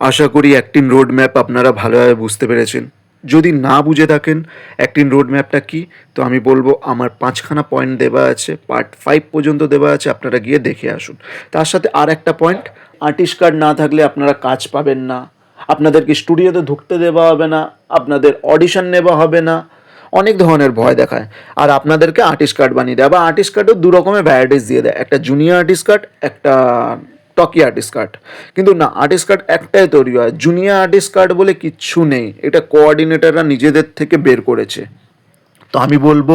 আশা করি actin road map আপনারা ভালোভাবে বুঝতে পেরেছেন। যদি না বুঝে থাকেন অ্যাক্টিন রোড ম্যাপটা কী, তো আমি বলব আমার পাঁচখানা পয়েন্ট দেওয়া আছে পার্ট ফাইভ পর্যন্ত দেওয়া আছে, আপনারা গিয়ে দেখে আসুন। তার সাথে আর একটা পয়েন্ট আর্টিস্ট কার্ড না থাকলে আপনারা কাজ পাবেন না। আপনাদেরকে স্টুডিওতে ঢুকতে দেওয়া হবে না, আপনাদের অডিশন নেওয়া হবে না। অনেক ধরনের ভয় দেখায়। আর আপনাদেরকে আর্টিস্ট কার্ড বানিয়ে দেয়, বা আর্টিস্ট কার্ডও দু রকমের ভ্যারাইটিস দিয়ে দেয়। একটা জুনিয়র আর্টিস্ট কার্ড একটা টকি আর্টিস্ট কার্ড কিন্তু না আর্টিস্ট কার্ড একটাই তৈরি হয় জুনিয়র আর্টিস্ট কার্ড বলে কিচ্ছু নেই, এটা কোঅর্ডিনেটররা নিজেদের থেকে বের করেছে। তো আমি বলব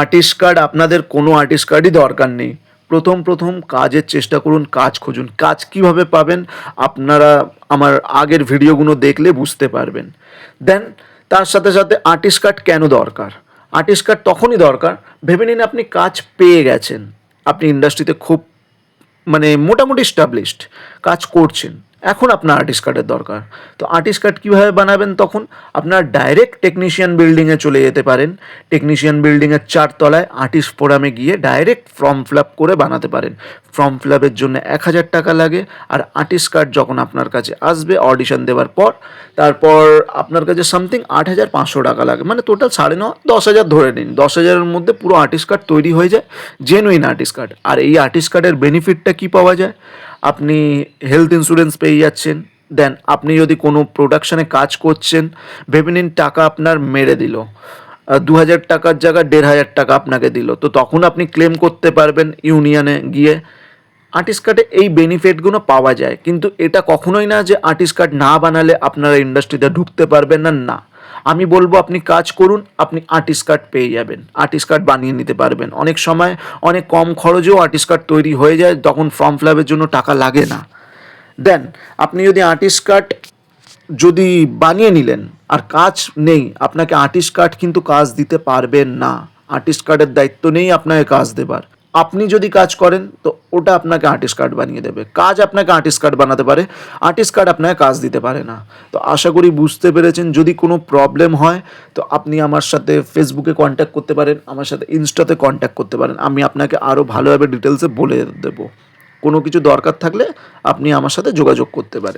আর্টিস্ট কার্ড আপনাদের কোনো আর্টিস্ট কার্ডই দরকার নেই। প্রথম প্রথম কাজের চেষ্টা করুন, কাজ খুঁজুন। কাজ কীভাবে পাবেন, আপনারা আমার আগের ভিডিওগুলো দেখলে বুঝতে পারবেন। দেন তার সাথে সাথে আর্টিস্ট কার্ড কেন দরকার? আর্টিস্ট কার্ড তখনই দরকার, ভেবে নিন আপনি কাজ পেয়ে গেছেন। আপনি ইন্ডাস্ট্রিতে খুব মানে মোটামুটি স্টাবলিশড কাজ করছেন। এখন আপনার আর্টিস্ট কার্ডের দরকার। তো আর্টিস্ট কার্ড কীভাবে বানাবেন তখন আপনার ডাইরেক্ট টেকনিশিয়ান বিল্ডিংয়ে চলে যেতে পারেন। টেকনিশিয়ান বিল্ডিংয়ের চারতলায় আর্টিস্ট ফোরামে গিয়ে ডাইরেক্ট ফর্ম ফিল আপ করে বানাতে পারেন। ফর্ম ফিল আপের জন্য এক হাজার টাকা লাগে। আর আর্টিস্ট কার্ড যখন আপনার কাছে আসবে অডিশন দেওয়ার পর, তারপর আপনার কাছে সামথিং আট হাজার পাঁচশো টাকা লাগে। মানে টোটাল সাড়ে ন, দশ হাজার ধরে নিন। দশ হাজারের মধ্যে পুরো আর্টিস্ট কার্ড তৈরি হয়ে যায়। জেনুইন আর্টিস্ট কার্ড আর এই আর্টিস্ট কার্ডের বেনিফিটটা কী পাওয়া যায়? আপনি হেলথ ইন্স্যুরেন্স পেয়ে যাচ্ছেন দেন আপনি যদি কোনো প্রোডাকশানে কাজ করছেন, ভেবে নিন টাকা আপনার মেরে দিল। দু হাজার টাকার জায়গায় দেড় হাজার টাকা আপনাকে দিল। তো তখন আপনি ক্লেম করতে পারবেন ইউনিয়নে গিয়ে। আর্টিস্ট কার্ডে এই বেনিফিটগুলো পাওয়া যায়। কিন্তু এটা কখনোই না যে আর্টিস্ট কার্ড না বানালে আপনারা ইন্ডাস্ট্রিতে ঢুকতে পারবেন না না। আমি বলব আপনি কাজ করুন, আপনি আর্টিস্ট কার্ড পেয়ে যাবেন। আর্টিস্ট কার্ড বানিয়ে নিতে পারবেন। অনেক সময় অনেক কম খরচেও আর্টিস্ট কার্ড তৈরি হয়ে যায়, তখন ফর্ম ফিল আপের জন্য টাকা লাগে না। দেন আপনি যদি আর্টিস্ট কার্ড যদি বানিয়ে নিলেন, আর কাজ নেই, আপনাকে আর্টিস্ট কার্ড কিন্তু কাজ দিতে পারবেন না। আর্টিস্ট কার্ডের দায়িত্ব নেই আপনাকে কাজ দেবার। আপনি যদি কাজ করেন, তো ওটা আপনাকে আর্টিস্ট কার্ড বানিয়ে দেবে। কাজ আপনাকে আর্টিস্ট কার্ড বানাতে পারে আর্টিস্ট কার্ড আপনাকে কাজ দিতে পারে না। তো আশা করি বুঝতে পেরেছেন, যদি কোনো প্রবলেম হয়, তো আপনি আমার সাথে ফেসবুকে কন্ট্যাক্ট করতে পারেন, আমার সাথে ইনস্টাতে কন্ট্যাক্ট করতে পারেন। আমি আপনাকে আরও ভালোভাবে ডিটেলসে বলে দেবো। কোনো কিছু দরকার থাকলে আপনি আমার সাথে যোগাযোগ করতে পারেন।